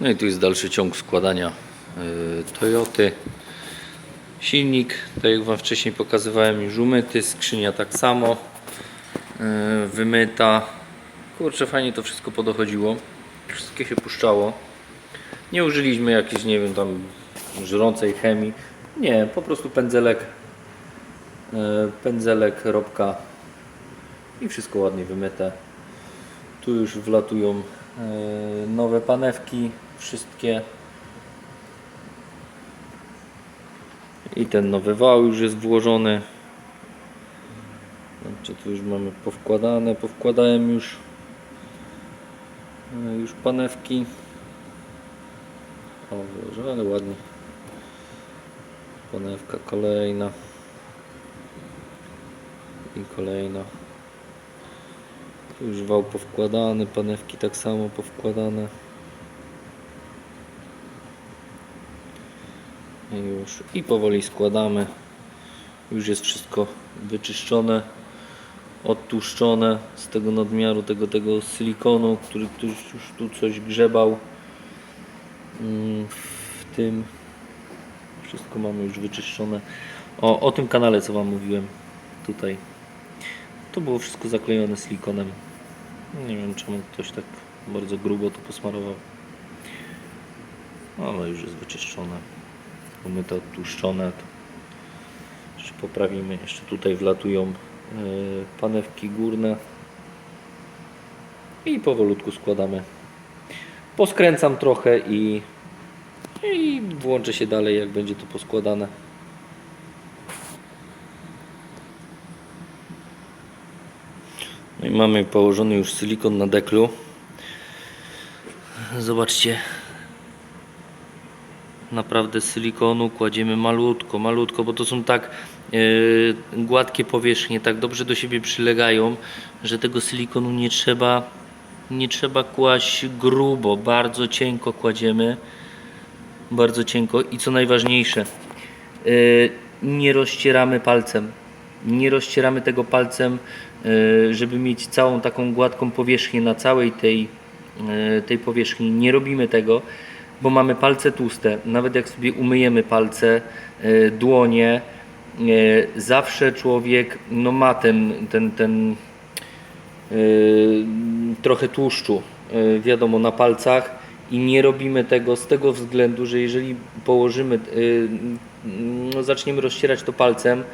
No i tu jest dalszy ciąg składania y, Toyoty. Silnik, tak jak Wam wcześniej pokazywałem, już umyty, skrzynia tak samo, y, wymyta. Kurczę, fajnie to wszystko podochodziło. Wszystkie się puszczało. Nie użyliśmy jakiejś, nie wiem, tam żrącej chemii. Nie, po prostu pędzelek, y, pędzelek, robka i wszystko ładnie wymyte. Tu już wlatują nowe panewki, wszystkie. I ten nowy wał już jest włożony. Zobaczcie, tu już mamy powkładane, powkładałem już e, już panewki. O Boże, ale ładnie. Panewka kolejna. I kolejna. Już wał powkładany, panewki tak samo powkładane. Już. I powoli składamy. Już jest wszystko wyczyszczone, odtłuszczone z tego nadmiaru, tego, tego silikonu, który ktoś już tu coś grzebał. Mm, W tym wszystko mamy już wyczyszczone. O, o tym kanale co Wam mówiłem tutaj. To było wszystko zaklejone silikonem. Nie wiem czemu ktoś tak bardzo grubo to posmarował. Ale już jest wyczyszczone. Mamy to odtłuszczone. To jeszcze poprawimy. Jeszcze tutaj wlatują e, panewki górne. I powolutku składamy. Poskręcam trochę i, i włączę się dalej jak będzie to poskładane. No i mamy położony już silikon na deklu. Zobaczcie. Naprawdę silikonu kładziemy malutko, malutko, bo to są tak e, gładkie powierzchnie, tak dobrze do siebie przylegają, że tego silikonu nie trzeba, nie trzeba kłaść grubo, bardzo cienko kładziemy. Bardzo cienko i co najważniejsze, e, nie rozcieramy palcem. Nie rozcieramy tego palcem, e, żeby mieć całą taką gładką powierzchnię na całej tej, tej powierzchni. Nie robimy tego, bo mamy palce tłuste. Nawet jak sobie umyjemy palce, e, dłonie, e, zawsze człowiek no, ma ten, ten, ten e, trochę tłuszczu, wiadomo, na palcach i nie robimy tego z tego względu, że jeżeli położymy, no, zaczniemy rozcierać to palcem,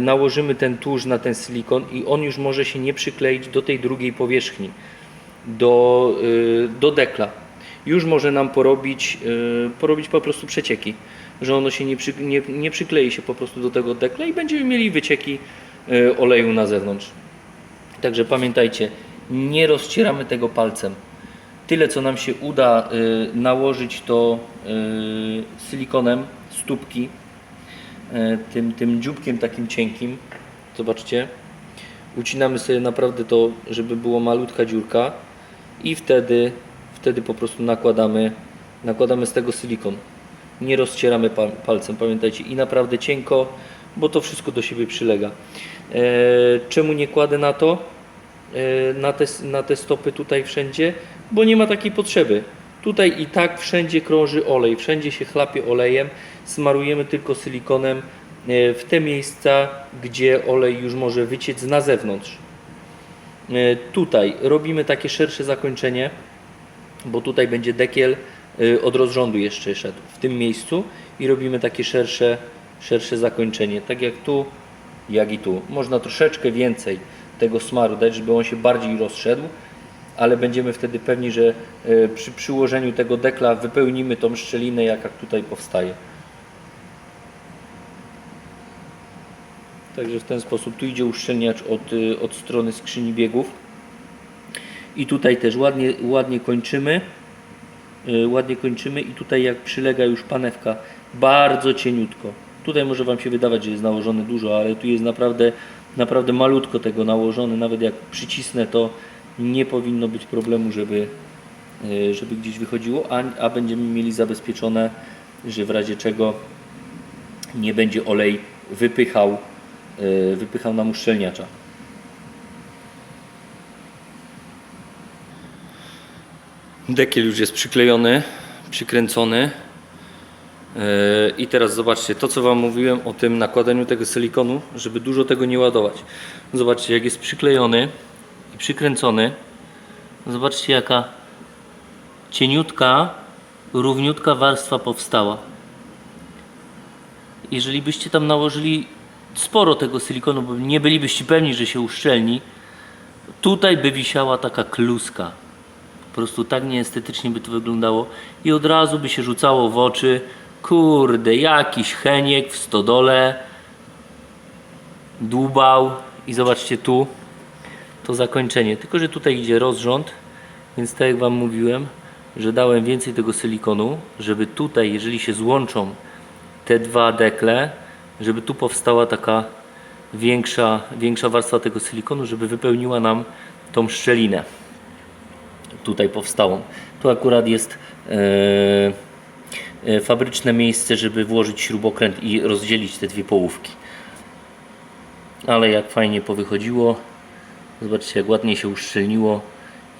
nałożymy ten tłuszcz na ten silikon i on już może się nie przykleić do tej drugiej powierzchni, do, do dekla. Już może nam porobić, e, porobić po prostu przecieki, że ono się nie, przy, nie, nie przyklei się po prostu do tego dekla i będziemy mieli wycieki e, oleju na zewnątrz. Także pamiętajcie, nie rozcieramy tego palcem. Tyle co nam się uda y, nałożyć to y, silikonem stópki, y, tym, tym dzióbkiem takim cienkim. Zobaczcie. Ucinamy sobie naprawdę to, żeby była malutka dziurka i wtedy, wtedy po prostu nakładamy, nakładamy z tego silikon. Nie rozcieramy pa- palcem, pamiętajcie, i naprawdę cienko, bo to wszystko do siebie przylega. E, czemu nie kładę na to? e, na te, na te stopy tutaj wszędzie, bo nie ma takiej potrzeby. Tutaj i tak wszędzie krąży olej, wszędzie się chlapie olejem, smarujemy tylko silikonem e, w te miejsca, gdzie olej już może wyciec na zewnątrz. Tutaj robimy takie szersze zakończenie, bo tutaj będzie dekiel y, od rozrządu jeszcze szedł w tym miejscu i robimy takie szersze, szersze zakończenie, tak jak tu, jak i tu. Można troszeczkę więcej tego smaru dać, żeby on się bardziej rozszedł, ale będziemy wtedy pewni, że y, przy przyłożeniu tego dekla wypełnimy tą szczelinę, jaka tutaj powstaje. Także w ten sposób tu idzie uszczelniacz od, y, od strony skrzyni biegów. I tutaj też ładnie, ładnie kończymy. Yy, ładnie kończymy i tutaj jak przylega już panewka bardzo cieniutko. Tutaj może Wam się wydawać, że jest nałożone dużo, ale tu jest naprawdę, naprawdę malutko tego nałożone. Nawet jak przycisnę to nie powinno być problemu, żeby, yy, żeby gdzieś wychodziło, a, a będziemy mieli zabezpieczone, że w razie czego nie będzie olej wypychał, yy, wypychał nam uszczelniacza. Dekiel już jest przyklejony. przykręcony. Yy, I teraz zobaczcie, to co Wam mówiłem o tym nakładaniu tego silikonu, żeby dużo tego nie ładować. Zobaczcie, jak jest przyklejony i przykręcony. Zobaczcie, jaka cieniutka, równiutka warstwa powstała. Jeżeli byście tam nałożyli sporo tego silikonu, bo nie bylibyście pewni, że się uszczelni, tutaj by wisiała taka kluska. Po prostu tak nieestetycznie by to wyglądało i od razu by się rzucało w oczy kurde, jakiś heniek w stodole dłubał i zobaczcie tu to zakończenie, tylko że tutaj idzie rozrząd więc tak jak Wam mówiłem że dałem więcej tego silikonu żeby tutaj, jeżeli się złączą te dwa dekle żeby tu powstała taka większa, większa warstwa tego silikonu żeby wypełniła nam tą szczelinę tutaj powstałą. Tu akurat jest e, e, fabryczne miejsce, żeby włożyć śrubokręt i rozdzielić te dwie połówki. Ale jak fajnie powychodziło. Zobaczcie, jak ładnie się uszczelniło.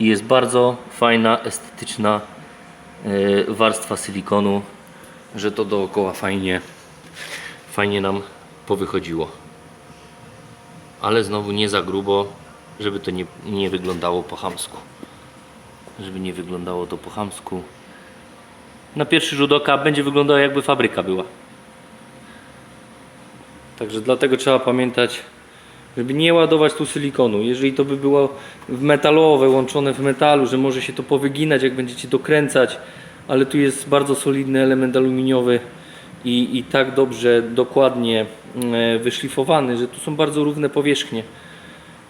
I jest bardzo fajna, estetyczna e, warstwa silikonu, że to dookoła fajnie, fajnie nam powychodziło. Ale znowu nie za grubo, żeby to nie, nie wyglądało po chamsku żeby nie wyglądało to po chamsku. Na pierwszy rzut oka będzie wyglądało jakby fabryka była. Także dlatego trzeba pamiętać, żeby nie ładować tu silikonu. Jeżeli to by było w metalowe, łączone w metalu, że może się to powyginać, jak będziecie dokręcać, ale tu jest bardzo solidny element aluminiowy i, i tak dobrze, dokładnie e, wyszlifowany, że tu są bardzo równe powierzchnie.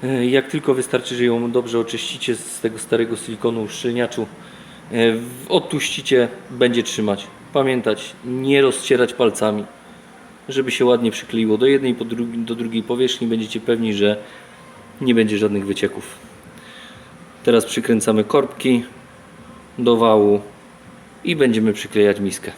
E, Jak tylko wystarczy, że ją dobrze oczyścicie z tego starego silikonu uszczelniaczu, e, odtuścicie, będzie trzymać. Pamiętać, nie rozcierać palcami, żeby się ładnie przykleiło do jednej, do drugiej powierzchni. Będziecie pewni, że nie będzie żadnych wycieków. Teraz przykręcamy korbki do wału i będziemy przyklejać miskę.